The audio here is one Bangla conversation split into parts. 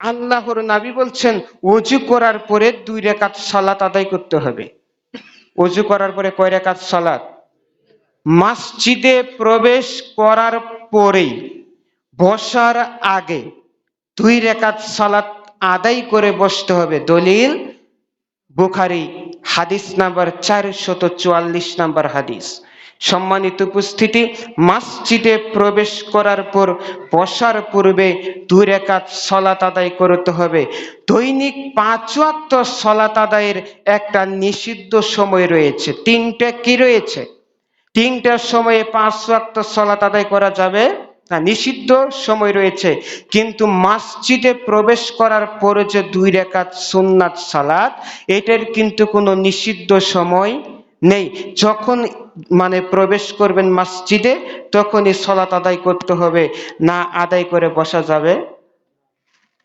আল্লাহর নাবি বলছেন অজু করার পরে দুই রেখাত সালাত আদায় করতে হবে। অজু করার পরে কয় রেখাত সালাত? মসজিদে প্রবেশ করার পরেই, বসার আগে দুই রেখাত সালাত আদায় করে বসতে হবে। দলিল, বুখারি, হাদিস নাম্বার চারশত চুয়াল্লিশ নাম্বার হাদিস। সম্মানিত উপস্থিতি, মসজিদে প্রবেশ করার পর বসার পূর্বে দুই রেখাত সলাত আদায় করতে হবে। দৈনিক পাঁচ ওয়াক্ত সলাত আদায়ের একটা নিষিদ্ধ সময় রয়েছে। তিনটা কি রয়েছে? তিনটার সময়ে পাঁচ ওয়াক্ত সলাত আদায় করা যাবে? না, নিষিদ্ধ সময় রয়েছে। কিন্তু মসজিদে প্রবেশ করার পরে যে দুই রেখাত সুন্নাত সালাত, এটার কিন্তু কোনো নিষিদ্ধ সময় নেই। যখন মানে প্রবেশ করবেন মসজিদে, তখনই সলাত আদায় করতে হবে, না আদায় করে বসা যাবে।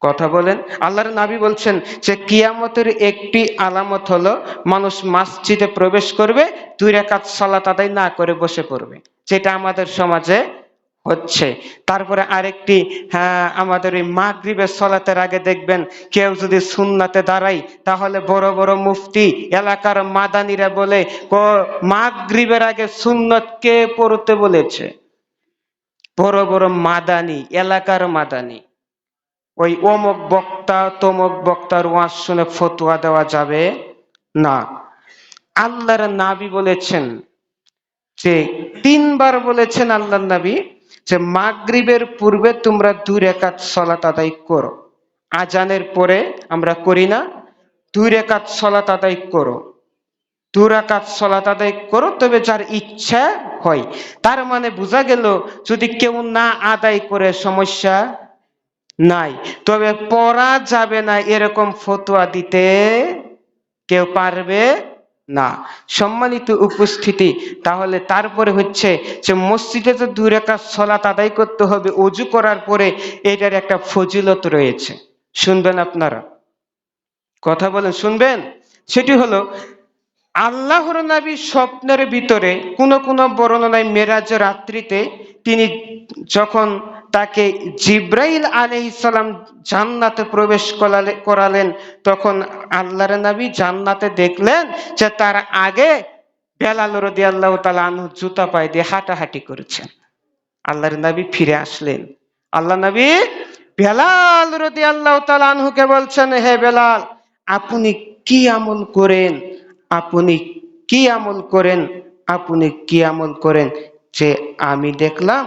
কথা বলেন। আল্লাহর নাবি বলছেন যে, কিয়ামতের একটি আলামত হলো, মানুষ মসজিদে প্রবেশ করবে, দুই রেখাত সলাত আদায় না করে বসে পড়বে। যেটা আমাদের সমাজে হচ্ছে। তারপরে আরেকটি হ্যাঁ আমাদের ওই মাগরিবের সলাতের আগে দেখবেন, কেউ যদি সুন্নাতে দাঁড়াই তাহলে বড় বড় মুফতি, এলাকার মাদানিরা বলে মাগরিবের আগে সুন্নত কে পড়তে বলেছে? বড় বড় মাদানি, এলাকার মাদানি। ওই অমক বক্তা, তমক বক্তার ওয়াজ শুনে ফতোয়া দেওয়া যাবে না। আল্লাহর নাবি বলেছেন যে, তিনবার বলেছেন আল্লাহর নাবি যে মাগরিবের পূর্বে তোমরা দুই রেখাত সলাত আদায় করো। আজানের পরে আমরা করি না, দুই রেখাত সলাত আদায় করো। দু রাকাত সলাত আদায় করো, তবে যার ইচ্ছা হয়। তার মানে বোঝা গেল, যদি কেউ না আদায় করে, সমস্যা নাই। তবে পড়া যাবে না, এরকম ফতোয়া দিতে কেউ পারবে? না। সম্মানিত উপস্থিতি, তাহলে তারপরে হচ্ছে যে মসজিদে তো দু রেখা সলাত আদায় করতে হবে, অজু করার পরে এটার একটা ফজিলত রয়েছে। শুনবেন আপনারা। কথা বলেন, শুনবেন? সেটি হলো, আল্লাহর নবী স্বপ্নের ভিতরে কোন কোন বর্ণনায় মেরাজ রাত্রিতে তিনি যখন তাকে জিব্রাইল আলী ইসলাম জান্নাতে প্রবেশ করালেন। তখন আল্লাহর নবী জান্নাতে দেখলেন যে তার আগে বেলাল রদি আল্লাহ তালা জুতা পায়ে দিয়ে হাঁটাহাঁটি করেছেন। আল্লাহর নবী ফিরে আসলেন। আল্লাহ নবী বেলাল রদি আল্লাহ তালানহুকে বলছেন, হে বেলাল, আপনি কি আমল করেন? আপনি কি আমল করেন? আপনি কি আমল করেন? যে আমি দেখলাম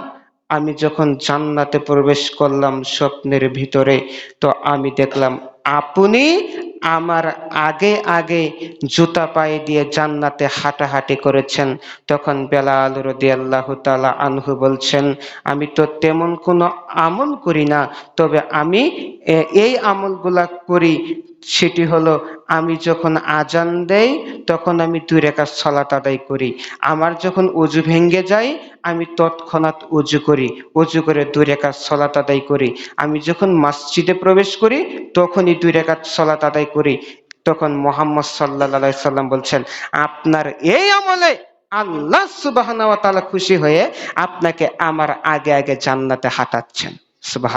আমি যখন জান্নাতে প্রবেশ করলাম স্বপ্নের ভিতরে, তো আমি দেখলাম, আপনি আমার আগে আগে জুতা পায়ে দিয়ে জান্নাতে হাঁটাহাঁটি করেছেন। তখন বেলাল রদি আল্লাহ তালা আনহু বলছেন, আমি তো তেমন কোনো আমল করি না, তবে আমি এই আমলগুলা করি সেটি হলো, আমি যখন আজান দেই, তখন আমি দুই রেখা সলাত আদায় করি। আমার যখন উজু ভেঙ্গে যায়, আমি তৎক্ষণাৎ উজু করি। উজু করে দুই রেখা সলাত আদায় করি। আমি যখন মসজিদে প্রবেশ করি, তখনই দুই রেখা সলাত আদায় করি। তখন মোহাম্মদ সাল্লা সাল্লাম বলছেন, আপনার এই আমলে আল্লাহ সুবাহ খুশি হয়ে আপনাকে আমার আগে আগে জান্নাতে হাঁটাচ্ছেন। সুবাহ